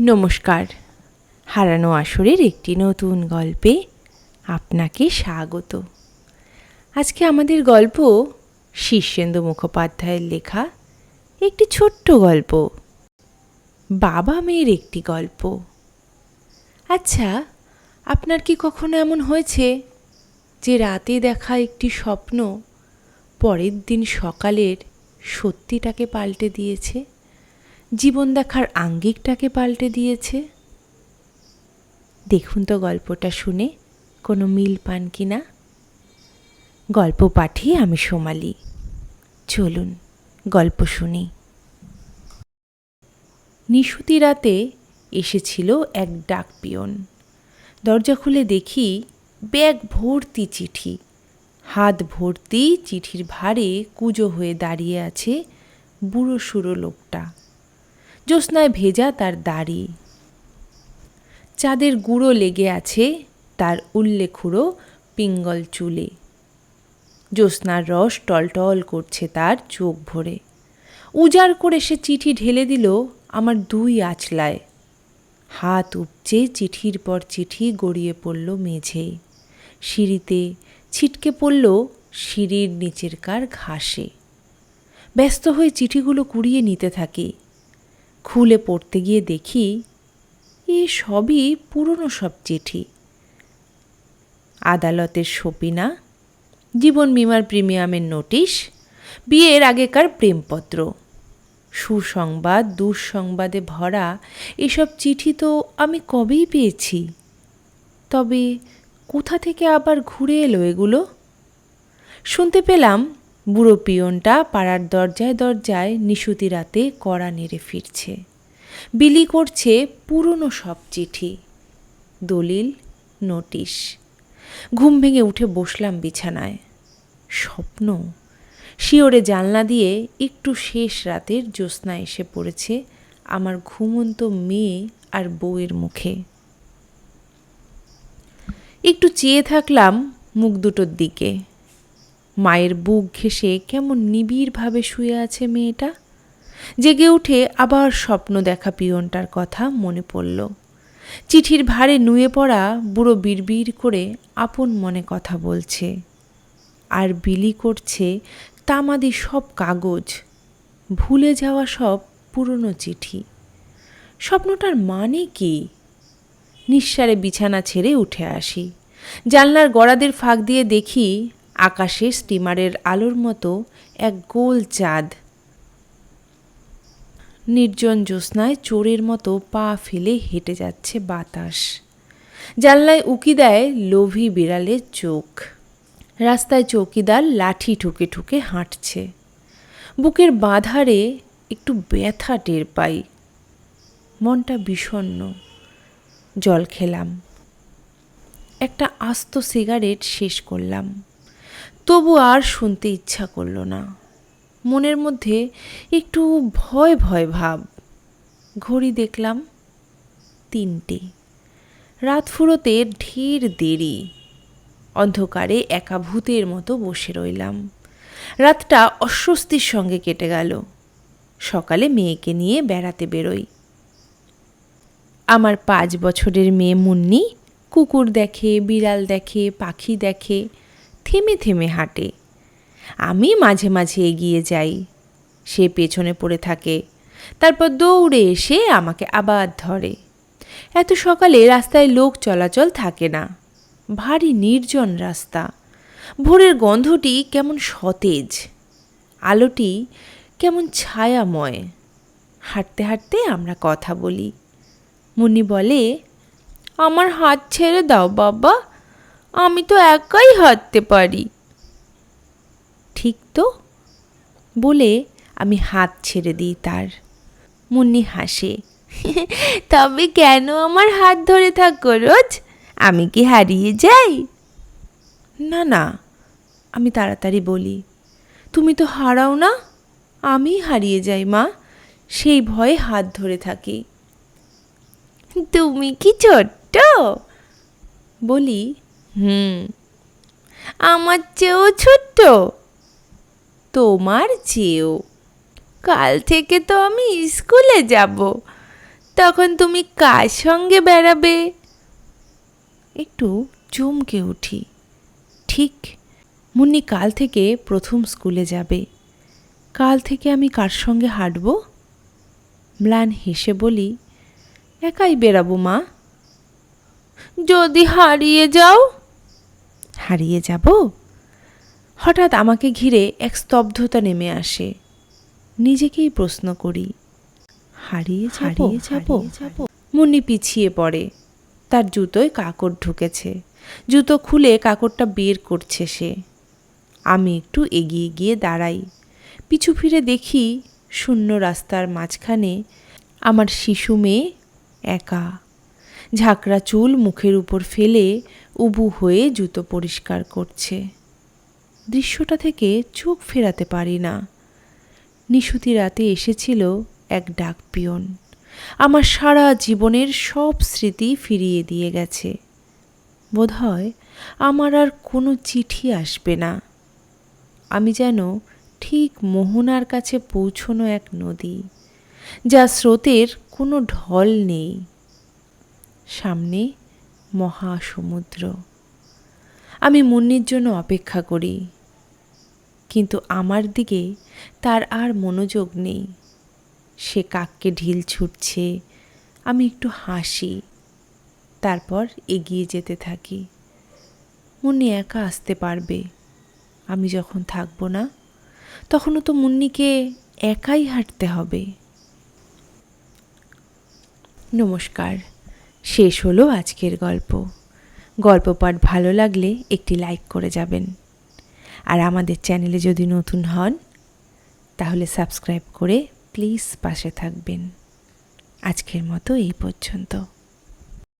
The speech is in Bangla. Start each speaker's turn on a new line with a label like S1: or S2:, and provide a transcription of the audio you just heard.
S1: নমস্কার। হারানো আসরের একটি নতুন গল্পে আপনাকে স্বাগত। আজকে আমাদের গল্প শীর্ষেন্দু মুখোপাধ্যায়ের লেখা একটি ছোট্ট গল্প, বাবা মেয়ের একটি গল্প। আচ্ছা আপনার কি কখনো এমন হয়েছে যে রাতে দেখা একটি স্বপ্ন পরের দিন সকালের সত্যিটাকে পাল্টে দিয়েছে? জীবন দেখার আঙ্গিকটাকে পাল্টে দিয়েছে। দেখুন তো গল্পটা শুনে কোনো মিল পান কি না? গল্প পাঠিয়ে আমি সোমালি। চলুন, গল্প শুনি। নিশুতি রাতে এসেছিল এক ডাক পিয়ন। দরজা খুলে দেখি ব্যাগ ভর্তি চিঠি। হাত ভর্তি চিঠির ভারে কুজো হয়ে দাঁড়িয়ে আছে বুড়ো সুড়ো লোকটা। জ্যোৎস্নায় ভেজা তার দাড়ি। চাঁদের গুঁড়ো লেগে আছে তার উল্লেখুড়ো পিঙ্গল চুলে। জ্যোৎস্নার রস টলটল করছে তার চোখ ভরে। উজাড় করে সে চিঠি ঢেলে দিল আমার দুই আঁচলায়। হাত উপচে চিঠির পর চিঠি গড়িয়ে পড়ল মেঝে। সিঁড়িতে ছিটকে পড়ল সিঁড়ির নিচেরকার ঘাসে। ব্যস্ত হয়ে চিঠিগুলো কুড়িয়ে নিতে থাকি। খুলে পড়তে গিয়ে দেখি, এ সবই পুরনো সব চিঠি। আদালতের সপিনা, জীবন বিমার প্রিমিয়ামের নোটিশ, বিয়ের আগেকার প্রেমপত্র। সুসংবাদ, দুঃসংবাদে ভরা এসব চিঠি তো আমি কবেই পেয়েছি? তবে কোথা থেকে আবার ঘুরে এলো এগুলো? শুনতে পেলাম বুড়ো পিয়নটা পাড়ার দরজায় দরজায় নিশুতি রাতে কড়া নেড়ে ফিরছে। বিলি করছে পুরনো সব চিঠি। দলিল, নোটিশ। ঘুম ভেঙে উঠে বসলাম বিছানায়। স্বপ্ন। শিওরে জানলা দিয়ে একটু শেষ রাতের জ্যোৎস্না এসে পড়েছে আমার ঘুমন্ত মেয়ে আর বউয়ের মুখে। একটু চেয়ে থাকলাম মুখ দুটোর দিকে। মায়ের বুক ঘেঁষে কেমন নিবিড়ভাবে শুয়ে আছে মেয়েটা। জেগে উঠে আবার স্বপ্ন দেখা পিয়নটার কথা মনে পড়ল। চিঠির ভারে নুয়ে পড়া বুড়ো বিড়বিড় করে আপন মনে কথা বলছে। আর বিলি করছে তামাদি সব কাগজ। ভুলে যাওয়া সব পুরনো চিঠি। স্বপ্নটার মানে কি? নিঃসারে বিছানা ছেড়ে উঠে আসি। জানলার গড়াদের ফাঁক দিয়ে দেখি আকাশে স্টিমারের আলোর মতো এক গোল চাঁদ। নির্জন জ্যোৎস্নায় চোরের মতো পা ফেলে হেঁটে যাচ্ছে বাতাস। জানলায় উকি দেয় লোভী বিড়ালের চোখ। রাস্তায় চৌকিদার লাঠি ঠুকে ঠুকে হাঁটছে। বুকের বাঁধারে একটু ব্যথা টের পাই। মনটা বিষণ্ন জল খেলাম। একটা আস্ত সিগারেট শেষ করলাম। তবু আর শুনতে ইচ্ছা করল না। মনের মধ্যে একটু ভয় ভয় ভাব। ঘড়ি দেখলাম তিনটে। রাত ফুরোতে ঢের দেরি। অন্ধকারে একা ভূতের মতো বসে রইলাম। রাতটা অস্বস্তির সঙ্গে কেটে গেল। সকালে মেয়েকে নিয়ে বেড়াতে বেরোই। আমার পাঁচ বছরের মেয়ে মুন্নি, কুকুর দেখে, বিড়াল দেখে, পাখি দেখে থেমে থেমে হাঁটে। আমি মাঝে মাঝে এগিয়ে যাই। সে পেছনে পড়ে থাকে। তারপর দৌড়ে এসে আমাকে আবার ধরে। এত সকালে রাস্তায় লোক চলাচল থাকে না। ভারী নির্জন রাস্তা। ভোরের গন্ধটি কেমন সতেজ। আলোটি কেমন ছায়াময়। হাঁটতে হাঁটতে আমরা কথা বলি। মুন্নি বলে, আমার হাত ছেড়ে দাও বাবা। আমি তো একাই হাঁটতে পারি। ঠিক তো? বলে আমি হাত ছেড়ে দিই তার। মুন্নি হাসে। তবে কেন আমার হাত ধরে থাকো রোজ? আমি কি হারিয়ে যাই? না না, আমি তাড়াতাড়ি বলি। তুমি তো হারাও না, আমি হারিয়ে যাই মা। সেই ভয়ে হাত ধরে থাকি। তুমি কি ছোট্ট? বলি হুম। আমার চেয়েও ছোট্ট। তোমার চেয়েও। কাল থেকে তো আমি স্কুলে যাব। তখন তুমি কার সঙ্গে বেড়াবে? একটু চমকে উঠি। ঠিক, মুন্নি কাল থেকে প্রথম স্কুলে যাবে। কাল থেকে আমি কার সঙ্গে হাঁটব? ম্লান হেসে বলি, একাই বেরাবো মা। যদি হারিয়ে যাও হারিয়ে যাব? হঠাৎ আমাকে ঘিরে এক স্তব্ধতা নেমে আসে। নিজেকেই প্রশ্ন করি হারিয়ে
S2: হারিয়ে যাব?
S1: মুন্নি পিছিয়ে পড়ে। তার জুতোয় কাকড় ঢুকেছে। জুতো খুলে কাকড়টা বের করছে সে। আমি একটু এগিয়ে গিয়ে দাঁড়াই। পিছু ফিরে দেখি শূন্য রাস্তার মাঝখানে আমার শিশু মেয়ে একা। ঝাঁকড়া চুল মুখের উপর ফেলে উবু হয়ে জুতো পরিষ্কার করছে। দৃশ্যটা থেকে চোখ ফেরাতে পারি না। নিশুতি রাতে এসেছিল এক ডাক পিয়ন। আমার সারা জীবনের সব স্মৃতি ফিরিয়ে দিয়ে গেছে। বোধহয় আমার আর কোনো চিঠি আসবে না। আমি যেন ঠিক মোহনার কাছে পৌঁছনো এক নদী, যা স্রোতের কোনো ঢল নেই। সামনে মহাসমুদ্র। আমি মুন্নির জন্য অপেক্ষা করি, কিন্তু আমার দিকে তার আর মনোযোগ নেই। সে কাককে ঢিল ছুটছে, আমি একটু হাসি, তারপর এগিয়ে যেতে থাকি। মুন্নি একা আসতে পারবে, আমি যখন থাকব না, তখনও তো মুন্নিকে একাই হাঁটতে হবে। নমস্কার। শেষ হলো আজকের গল্প। গল্প পাঠ ভালো লাগলে একটি লাইক করে যাবেন। আর আমাদের চ্যানেলে যদি নতুন হন, তাহলে সাবস্ক্রাইব করে প্লিজ পাশে থাকবেন। আজকের মতো এই পর্যন্ত।